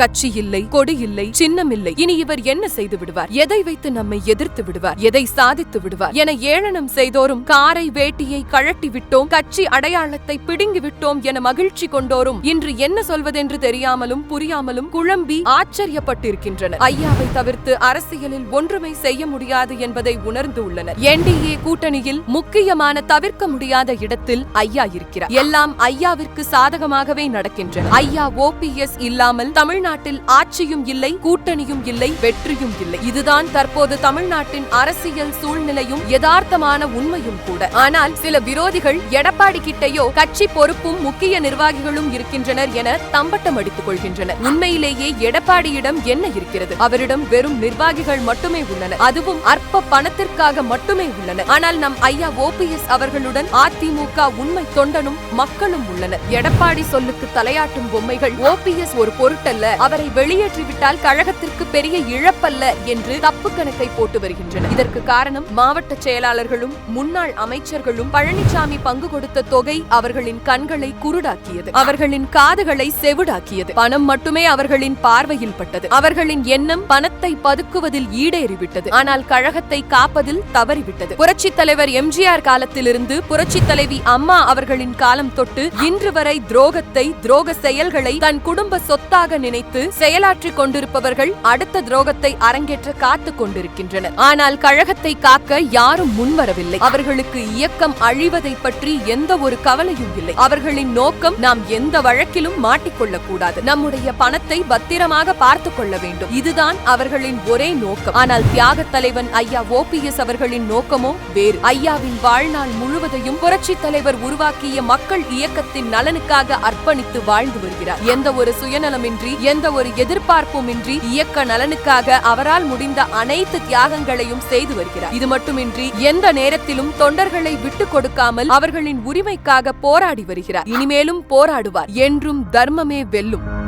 கட்சி இல்லை கொடி இல்லை சின்னம் இல்லை. இனி இவர் என்ன செய்து விடுவார்? எதை வைத்து நம்மை எதிர்த்து விடுவார்? எதை சாதித்து விடுவார்? என ஏளனம் செய்தோரும் காரை வேட்டியை கழட்டி விட்டோம் கட்சி அடையாளத்தை பிடுங்கி விட்டோம் என மகிழ்ச்சி கொண்டோரும் இன்று என்ன சொல்வதென்று தெரியாமலும் புரியாமலும் குழம்பி ஆச்சரியப்பட்டிருக்கின்றனர். ஐயாவை தவிர்த்து அரசியலில் ஒன்றுமை செய்ய முடியாது என்பதை உணர்ந்து உள்ளனர். என்டிஏ கூட்டணியில் முக்கியமான தவிர்க்க முடியாத இடத்தில் ஐயா இருக்கிறார். எல்லாம் ஐயாவிற்கு சாதகமாகவே நடக்கின்றன. ஐயா ஓபிஎஸ் இல்லாமல் தமிழ்நாடு தமிழ்நாட்டில் ஆட்சியும் இல்லை கூட்டணியும் இல்லை வெற்றியும் இல்லை. இதுதான் தற்போது தமிழ்நாட்டின் அரசியல் சூழ்நிலையும் யதார்த்தமான உண்மையும் கூட. ஆனால் சில விரோதிகள் எடப்பாடி கிட்டையோ கட்சி பொறுப்பும் முக்கிய நிர்வாகிகளும் இருக்கின்றனர் என தம்பட்டம் அடித்துக் கொள்கின்றனர். உண்மையிலேயே எடப்பாடியிடம் என்ன இருக்கிறது? அவரிடம் வெறும் நிர்வாகிகள் மட்டுமே உள்ளனர். அதுவும் அற்ப பணத்திற்காக மட்டுமே உள்ளனர். ஆனால் நம் ஐயா ஓபிஎஸ் அவர்களுடன் அதிமுக உண்மை தொண்டனும் மக்களும் உள்ளனர். எடப்பாடி சொல்லுக்கு தலையாட்டும் பொம்மைகள் ஓபிஎஸ் ஒரு பொருட்டல்ல. அவரை வெளியேற்றிவிட்டால் கழகத்திற்கு பெரிய இழப்பல்ல என்று தப்பு கணக்கை போட்டு வருகின்றனர். இதற்கு காரணம் மாவட்ட செயலாளர்களும் முன்னாள் அமைச்சர்களும் பழனிசாமி பங்கு கொடுத்த தொகை அவர்களின் கண்களை குருடாக்கியது. அவர்களின் காதுகளை செவிடாக்கியது. பணம் மட்டுமே அவர்களின் பார்வையில் பட்டது. அவர்களின் எண்ணம் பணத்தை பதுக்குவதில் ஈடேறிவிட்டது. ஆனால் கழகத்தை காப்பதில் தவறிவிட்டது. புரட்சித் தலைவர் எம்ஜிஆர் காலத்திலிருந்து புரட்சித் தலைவி அம்மா அவர்களின் காலம் தொட்டு இன்று வரை துரோகத்தை துரோக செயல்களை தன் குடும்ப சொத்தாக நினைத்து செயலாற்றிக் கொண்டிருப்பவர்கள் அடுத்த துரோகத்தை அரங்கேற்ற காத்துக் கொண்டிருக்கின்றனர். ஆனால் கழகத்தை காக்க யாரும் முன்வரவில்லை. அவர்களுக்கு இயக்கம் அழிவதை பற்றி எந்த ஒரு கவலையும் இல்லை. அவர்களின் நோக்கம் நாம் எந்த வழக்கிலும் மாட்டிக்கொள்ளக் கூடாது நம்முடைய பணத்தை பத்திரமாக பார்த்துக் கொள்ள வேண்டும். இதுதான் அவர்களின் ஒரே நோக்கம். ஆனால் தியாக தலைவன் ஐயா ஓபிஎஸ் அவர்களின் நோக்கமோ வேறு. ஐயாவின் வாழ்நாள் முழுவதையும் புரட்சி தலைவர் உருவாக்கிய மக்கள் இயக்கத்தின் நலனுக்காக அர்ப்பணித்து வாழ்ந்து வருகிறார். எந்த ஒரு சுயநலமின்றி எந்த ஒரு எதிர்பார்ப்புமின்றி இயக்க நலனுக்காக அவரால் முடிந்த அனைத்து தியாகங்களையும் செய்து வருகிறார். இது மட்டுமின்றி எந்த நேரத்திலும் தொண்டர்களை விட்டுக் கொடுக்காமல் அவர்களின் உரிமைக்காக போராடி வருகிறார். இனிமேலும் போராடுவார். என்றும் தர்மமே வெல்லும்.